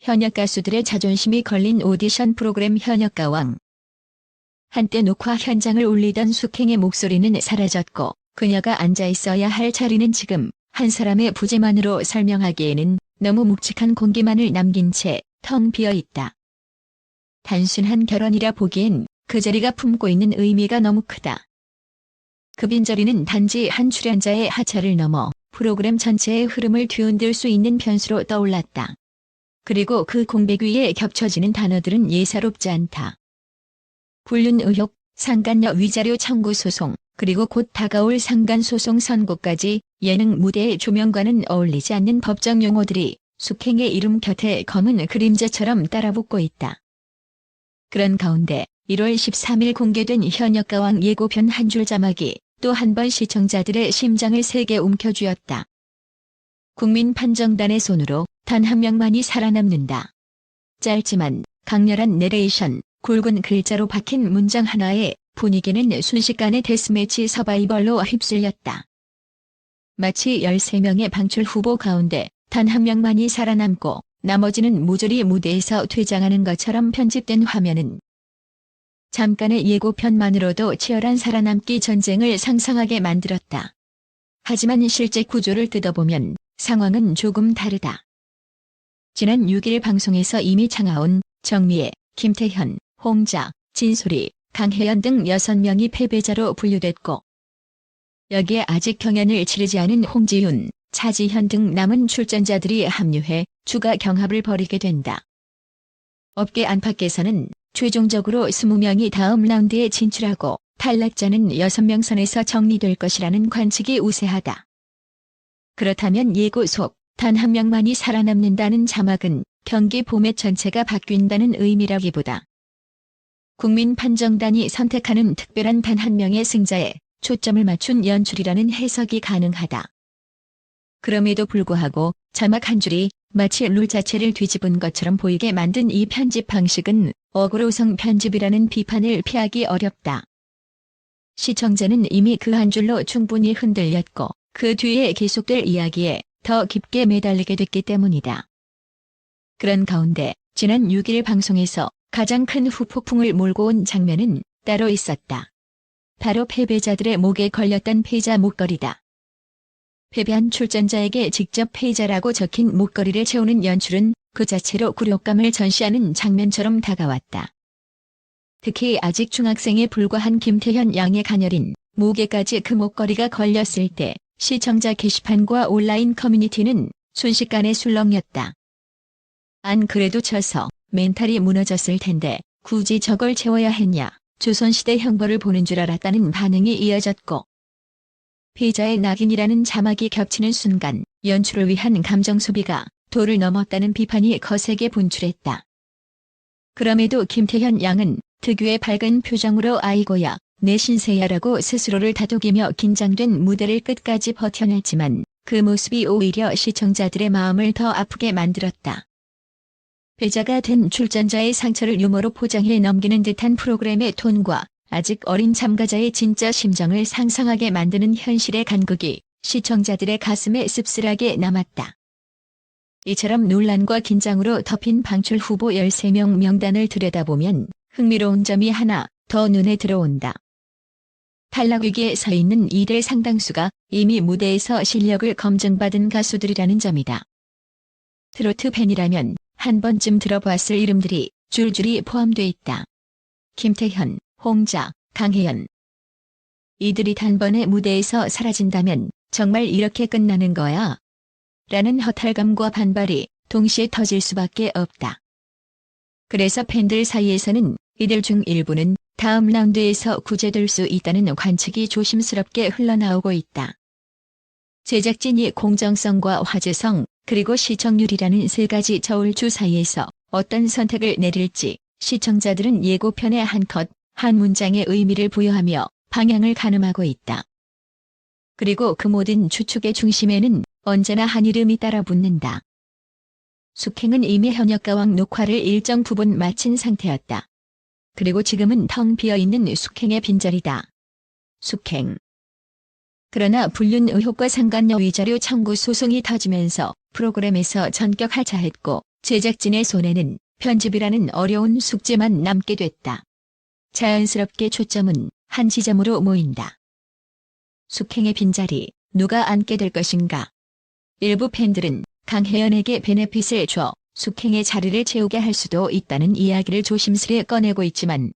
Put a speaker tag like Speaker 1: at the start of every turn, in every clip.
Speaker 1: 현역 가수들의 자존심이 걸린 오디션 프로그램 현역가왕. 한때 녹화 현장을 울리던 숙행의 목소리는 사라졌고 그녀가 앉아 있어야 할 자리는 지금 한 사람의 부재만으로 설명하기에는 너무 묵직한 공기만을 남긴 채 텅 비어 있다. 단순한 결혼이라 보기엔 그 자리가 품고 있는 의미가 너무 크다. 그 빈자리는 단지 한 출연자의 하차를 넘어 프로그램 전체의 흐름을 뒤흔들 수 있는 변수로 떠올랐다. 그리고 그 공백 위에 겹쳐지는 단어들은 예사롭지 않다. 불륜 의혹, 상간녀 위자료 청구 소송, 그리고 곧 다가올 상간 소송 선고까지 예능 무대의 조명과는 어울리지 않는 법정 용어들이 숙행의 이름 곁에 검은 그림자처럼 따라붙고 있다. 그런 가운데 1월 13일 공개된 현역가왕 예고편 한 줄 자막이 또 한 번 시청자들의 심장을 세게 움켜쥐었다. 국민 판정단의 손으로 단 한 명만이 살아남는다. 짧지만 강렬한 내레이션, 굵은 글자로 박힌 문장 하나에 분위기는 순식간에 데스매치 서바이벌로 휩쓸렸다. 마치 13명의 방출 후보 가운데 단 한 명만이 살아남고 나머지는 모조리 무대에서 퇴장하는 것처럼 편집된 화면은 잠깐의 예고편만으로도 치열한 살아남기 전쟁을 상상하게 만들었다. 하지만 실제 구조를 뜯어보면 상황은 조금 다르다. 지난 6일 방송에서 이미 창아온 정미애, 김태현, 홍자, 진소리, 강혜연 등 6명이 패배자로 분류됐고 여기에 아직 경연을 치르지 않은 홍지윤, 차지현 등 남은 출전자들이 합류해 추가 경합을 벌이게 된다. 업계 안팎에서는 최종적으로 20명이 다음 라운드에 진출하고 탈락자는 6명 선에서 정리될 것이라는 관측이 우세하다. 그렇다면 예고 속 단 한 명만이 살아남는다는 자막은 경기 포맷 전체가 바뀐다는 의미라기보다 국민 판정단이 선택하는 특별한 단 한 명의 승자에 초점을 맞춘 연출이라는 해석이 가능하다. 그럼에도 불구하고 자막 한 줄이 마치 룰 자체를 뒤집은 것처럼 보이게 만든 이 편집 방식은 어그로성 편집이라는 비판을 피하기 어렵다. 시청자는 이미 그 한 줄로 충분히 흔들렸고 그 뒤에 계속될 이야기에 더 깊게 매달리게 됐기 때문이다. 그런 가운데 지난 6일 방송에서 가장 큰 후폭풍을 몰고 온 장면은 따로 있었다. 바로 패배자들의 목에 걸렸던 패자 목걸이다. 패배한 출전자에게 직접 패자라고 적힌 목걸이를 채우는 연출은 그 자체로 굴욕감을 전시하는 장면처럼 다가왔다. 특히 아직 중학생에 불과한 김태현 양의 가녀린 목에까지 그 목걸이가 걸렸을 때 시청자 게시판과 온라인 커뮤니티는 순식간에 술렁였다. 안 그래도 져서 멘탈이 무너졌을 텐데 굳이 저걸 채워야 했냐. 조선시대 형벌을 보는 줄 알았다는 반응이 이어졌고 피자의 낙인이라는 자막이 겹치는 순간 연출을 위한 감정 소비가 도를 넘었다는 비판이 거세게 분출했다. 그럼에도 김태현 양은 특유의 밝은 표정으로 아이고야 내 신세야라고 스스로를 다독이며 긴장된 무대를 끝까지 버텨냈지만 그 모습이 오히려 시청자들의 마음을 더 아프게 만들었다. 패자가 된 출전자의 상처를 유머로 포장해 넘기는 듯한 프로그램의 톤과 아직 어린 참가자의 진짜 심정을 상상하게 만드는 현실의 간극이 시청자들의 가슴에 씁쓸하게 남았다. 이처럼 논란과 긴장으로 덮인 방출 후보 13명 명단을 들여다보면 흥미로운 점이 하나 더 눈에 들어온다. 탈락 위기에 서 있는 이들 상당수가 이미 무대에서 실력을 검증받은 가수들이라는 점이다. 트로트 팬이라면 한 번쯤 들어봤을 이름들이 줄줄이 포함돼 있다. 김태현, 홍자, 강혜연. 이들이 단번에 무대에서 사라진다면 정말 이렇게 끝나는 거야? 라는 허탈감과 반발이 동시에 터질 수밖에 없다. 그래서 팬들 사이에서는 이들 중 일부는 다음 라운드에서 구제될 수 있다는 관측이 조심스럽게 흘러나오고 있다. 제작진이 공정성과 화제성, 그리고 시청률이라는 세 가지 저울주 사이에서 어떤 선택을 내릴지 시청자들은 예고편의 한 컷, 한 문장의 의미를 부여하며 방향을 가늠하고 있다. 그리고 그 모든 추측의 중심에는 언제나 한 이름이 따라 붙는다. 숙행은 이미 현역가왕 녹화를 일정 부분 마친 상태였다. 그리고 지금은 텅 비어있는 숙행의 빈자리다. 숙행. 그러나 불륜 의혹과 상간녀 위자료 청구 소송이 터지면서 프로그램에서 전격 하차했고 제작진의 손에는 편집이라는 어려운 숙제만 남게 됐다. 자연스럽게 초점은 한 지점으로 모인다. 숙행의 빈자리 누가 앉게 될 것인가? 일부 팬들은 강혜연에게 베네핏을 줘 숙행의 자리를 채우게 할 수도 있다는 이야기를 조심스레 꺼내고 있지만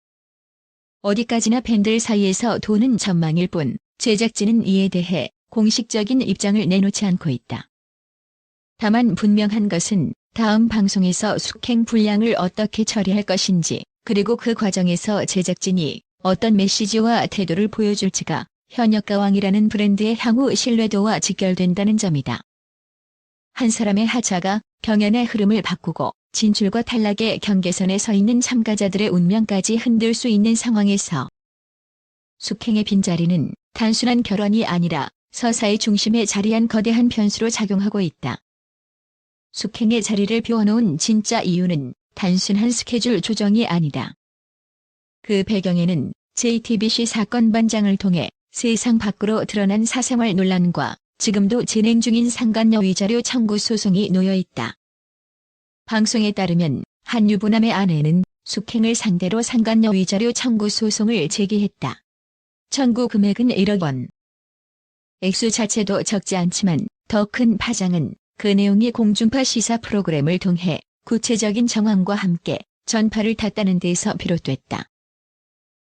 Speaker 1: 어디까지나 팬들 사이에서 도는 전망일 뿐 제작진은 이에 대해 공식적인 입장을 내놓지 않고 있다. 다만 분명한 것은 다음 방송에서 숙행 분량을 어떻게 처리할 것인지 그리고 그 과정에서 제작진이 어떤 메시지와 태도를 보여줄지가 현역 가왕이라는 브랜드의 향후 신뢰도와 직결된다는 점이다. 한 사람의 하차가 경연의 흐름을 바꾸고 진출과 탈락의 경계선에 서 있는 참가자들의 운명까지 흔들 수 있는 상황에서 숙행의 빈자리는 단순한 결혼이 아니라 서사의 중심에 자리한 거대한 변수로 작용하고 있다. 숙행의 자리를 비워놓은 진짜 이유는 단순한 스케줄 조정이 아니다. 그 배경에는 JTBC 사건 반장을 통해 세상 밖으로 드러난 사생활 논란과 지금도 진행 중인 상간녀 위자료 청구 소송이 놓여 있다. 방송에 따르면 한 유부남의 아내는 숙행을 상대로 상간녀 위자료 청구 소송을 제기했다. 청구 금액은 1억 원. 액수 자체도 적지 않지만 더 큰 파장은 그 내용이 공중파 시사 프로그램을 통해 구체적인 정황과 함께 전파를 탔다는 데서 비롯됐다.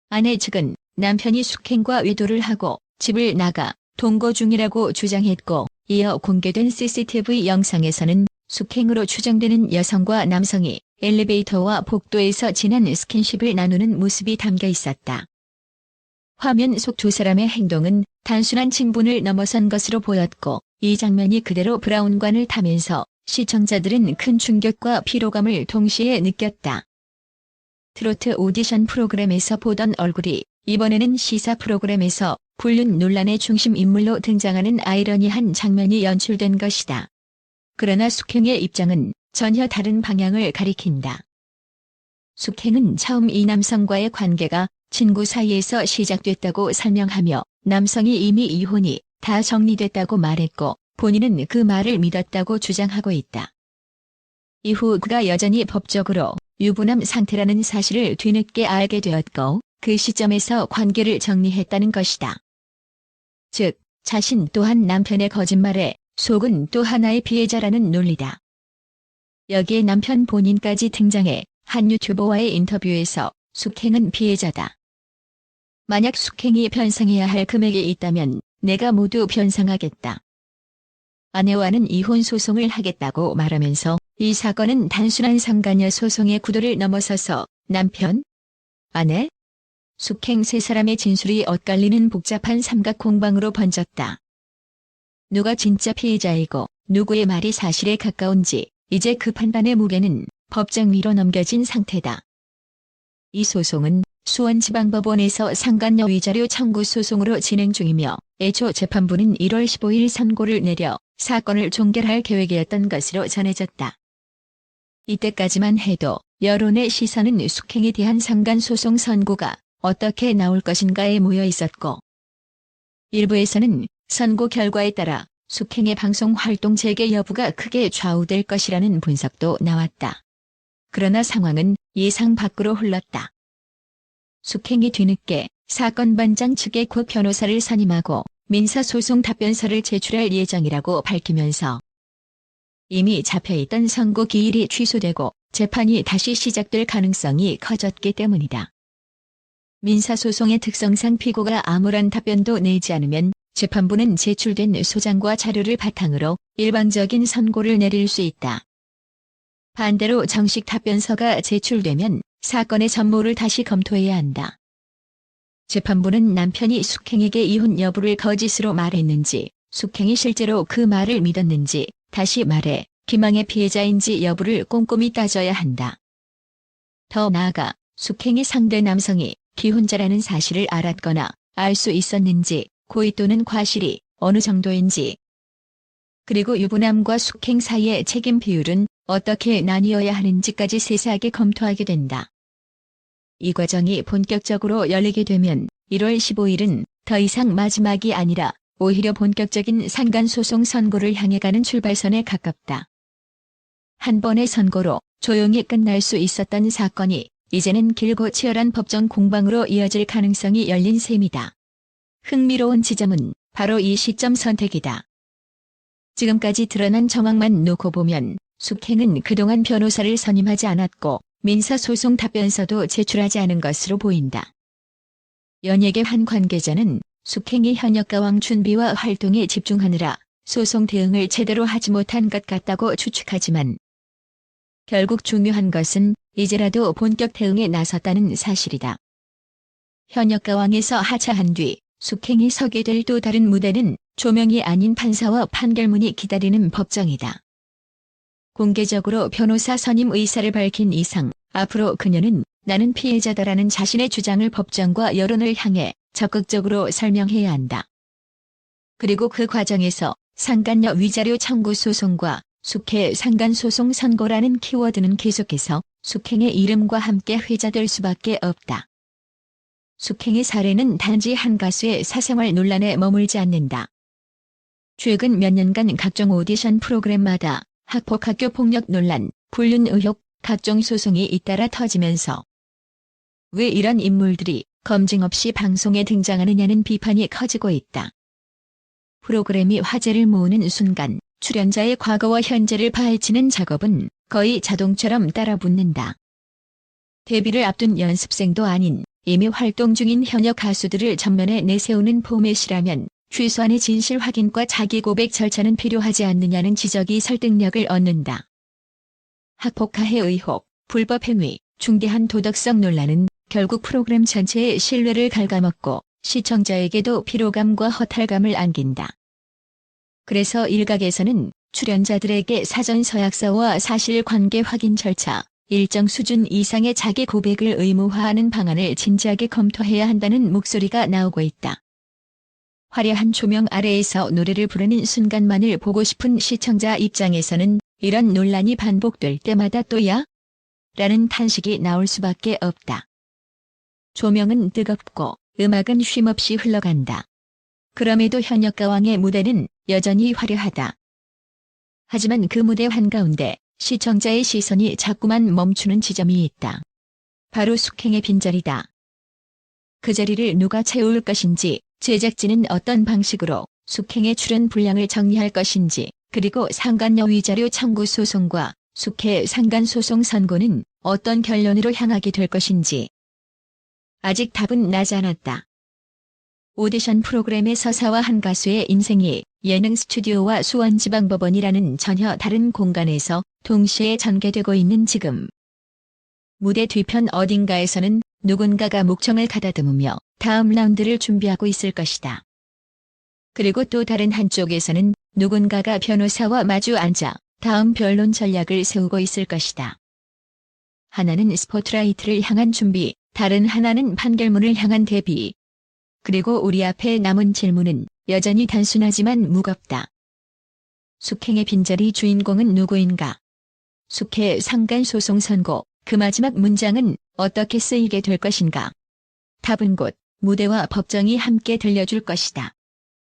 Speaker 1: 아내 측은 남편이 숙행과 외도를 하고 집을 나가 동거 중이라고 주장했고 이어 공개된 CCTV 영상에서는 숙행으로 추정되는 여성과 남성이 엘리베이터와 복도에서 진한 스킨십을 나누는 모습이 담겨 있었다. 화면 속 두 사람의 행동은 단순한 친분을 넘어선 것으로 보였고 이 장면이 그대로 브라운관을 타면서 시청자들은 큰 충격과 피로감을 동시에 느꼈다. 트로트 오디션 프로그램에서 보던 얼굴이 이번에는 시사 프로그램에서 불륜 논란의 중심 인물로 등장하는 아이러니한 장면이 연출된 것이다. 그러나 숙행의 입장은 전혀 다른 방향을 가리킨다. 숙행은 처음 이 남성과의 관계가 친구 사이에서 시작됐다고 설명하며 남성이 이미 이혼이 다 정리됐다고 말했고 본인은 그 말을 믿었다고 주장하고 있다. 이후 그가 여전히 법적으로 유부남 상태라는 사실을 뒤늦게 알게 되었고 그 시점에서 관계를 정리했다는 것이다. 즉, 자신 또한 남편의 거짓말에 속은 또 하나의 피해자라는 논리다. 여기에 남편 본인까지 등장해 한 유튜버와의 인터뷰에서 숙행은 피해자다. 만약 숙행이 변상해야 할 금액이 있다면 내가 모두 변상하겠다. 아내와는 이혼 소송을 하겠다고 말하면서 이 사건은 단순한 상간녀 소송의 구도를 넘어서서 남편, 아내, 숙행 세 사람의 진술이 엇갈리는 복잡한 삼각 공방으로 번졌다. 누가 진짜 피해자이고 누구의 말이 사실에 가까운지 이제 그 판단의 무게는 법정 위로 넘겨진 상태다. 이 소송은 수원지방법원에서 상간녀 위자료 청구 소송으로 진행 중이며 애초 재판부는 1월 15일 선고를 내려 사건을 종결할 계획이었던 것으로 전해졌다. 이때까지만 해도 여론의 시선은 숙행에 대한 상간 소송 선고가 어떻게 나올 것인가에 모여 있었고 일부에서는 선고 결과에 따라 숙행의 방송 활동 재개 여부가 크게 좌우될 것이라는 분석도 나왔다. 그러나 상황은 예상 밖으로 흘렀다. 숙행이 뒤늦게 사건 반장 측의 고 변호사를 선임하고 민사소송 답변서를 제출할 예정이라고 밝히면서 이미 잡혀있던 선고 기일이 취소되고 재판이 다시 시작될 가능성이 커졌기 때문이다. 민사소송의 특성상 피고가 아무런 답변도 내지 않으면 재판부는 제출된 소장과 자료를 바탕으로 일방적인 선고를 내릴 수 있다. 반대로 정식 답변서가 제출되면 사건의 전모를 다시 검토해야 한다. 재판부는 남편이 숙행에게 이혼 여부를 거짓으로 말했는지, 숙행이 실제로 그 말을 믿었는지, 다시 말해 기망의 피해자인지 여부를 꼼꼼히 따져야 한다. 더 나아가 숙행의 상대 남성이 기혼자라는 사실을 알았거나 알 수 있었는지, 고의 또는 과실이 어느 정도인지, 그리고 유부남과 숙행 사이의 책임 비율은 어떻게 나뉘어야 하는지까지 세세하게 검토하게 된다. 이 과정이 본격적으로 열리게 되면 1월 15일은 더 이상 마지막이 아니라 오히려 본격적인 상간소송 선고를 향해 가는 출발선에 가깝다. 한 번의 선고로 조용히 끝날 수 있었던 사건이 이제는 길고 치열한 법정 공방으로 이어질 가능성이 열린 셈이다. 흥미로운 지점은 바로 이 시점 선택이다. 지금까지 드러난 정황만 놓고 보면 숙행은 그동안 변호사를 선임하지 않았고 민사소송 답변서도 제출하지 않은 것으로 보인다. 연예계 한 관계자는 숙행이 현역 가왕 준비와 활동에 집중하느라 소송 대응을 제대로 하지 못한 것 같다고 추측하지만 결국 중요한 것은 이제라도 본격 대응에 나섰다는 사실이다. 현역가왕에서 하차한 뒤 숙행이 서게 될 또 다른 무대는 조명이 아닌 판사와 판결문이 기다리는 법정이다. 공개적으로 변호사 선임 의사를 밝힌 이상 앞으로 그녀는 나는 피해자다라는 자신의 주장을 법정과 여론을 향해 적극적으로 설명해야 한다. 그리고 그 과정에서 상간녀 위자료 청구 소송과 숙해 상간 소송 선고라는 키워드는 계속해서 숙행의 이름과 함께 회자될 수밖에 없다. 숙행의 사례는 단지 한 가수의 사생활 논란에 머물지 않는다. 최근 몇 년간 각종 오디션 프로그램마다 학폭 학교 폭력 논란, 불륜 의혹, 각종 소송이 잇따라 터지면서 왜 이런 인물들이 검증 없이 방송에 등장하느냐는 비판이 커지고 있다. 프로그램이 화제를 모으는 순간 출연자의 과거와 현재를 파헤치는 작업은 거의 자동처럼 따라붙는다. 데뷔를 앞둔 연습생도 아닌 이미 활동 중인 현역 가수들을 전면에 내세우는 포맷이라면 최소한의 진실 확인과 자기 고백 절차는 필요하지 않느냐는 지적이 설득력을 얻는다. 학폭가해 의혹, 불법 행위, 중대한 도덕성 논란은 결국 프로그램 전체의 신뢰를 갉아먹고 시청자에게도 피로감과 허탈감을 안긴다. 그래서 일각에서는 출연자들에게 사전 서약서와 사실관계 확인 절차, 일정 수준 이상의 자기 고백을 의무화하는 방안을 진지하게 검토해야 한다는 목소리가 나오고 있다. 화려한 조명 아래에서 노래를 부르는 순간만을 보고 싶은 시청자 입장에서는 이런 논란이 반복될 때마다 또야? 라는 탄식이 나올 수밖에 없다. 조명은 뜨겁고 음악은 쉼없이 흘러간다. 그럼에도 현역 가왕의 무대는 여전히 화려하다. 하지만 그 무대 한가운데 시청자의 시선이 자꾸만 멈추는 지점이 있다. 바로 숙행의 빈자리다. 그 자리를 누가 채울 것인지, 제작진은 어떤 방식으로 숙행의 출연 분량을 정리할 것인지, 그리고 상간녀 위자료 청구 소송과 숙해 상간 소송 선고는 어떤 결론으로 향하게 될 것인지. 아직 답은 나지 않았다. 오디션 프로그램의 서사와 한 가수의 인생이 예능 스튜디오와 수원지방법원이라는 전혀 다른 공간에서 동시에 전개되고 있는 지금. 무대 뒤편 어딘가에서는 누군가가 목청을 가다듬으며 다음 라운드를 준비하고 있을 것이다. 그리고 또 다른 한쪽에서는 누군가가 변호사와 마주 앉아 다음 변론 전략을 세우고 있을 것이다. 하나는 스포트라이트를 향한 준비, 다른 하나는 판결문을 향한 대비. 그리고 우리 앞에 남은 질문은 여전히 단순하지만 무겁다. 숙행의 빈자리 주인공은 누구인가? 숙해 상간 소송 선고, 그 마지막 문장은 어떻게 쓰이게 될 것인가? 답은 곧 무대와 법정이 함께 들려줄 것이다.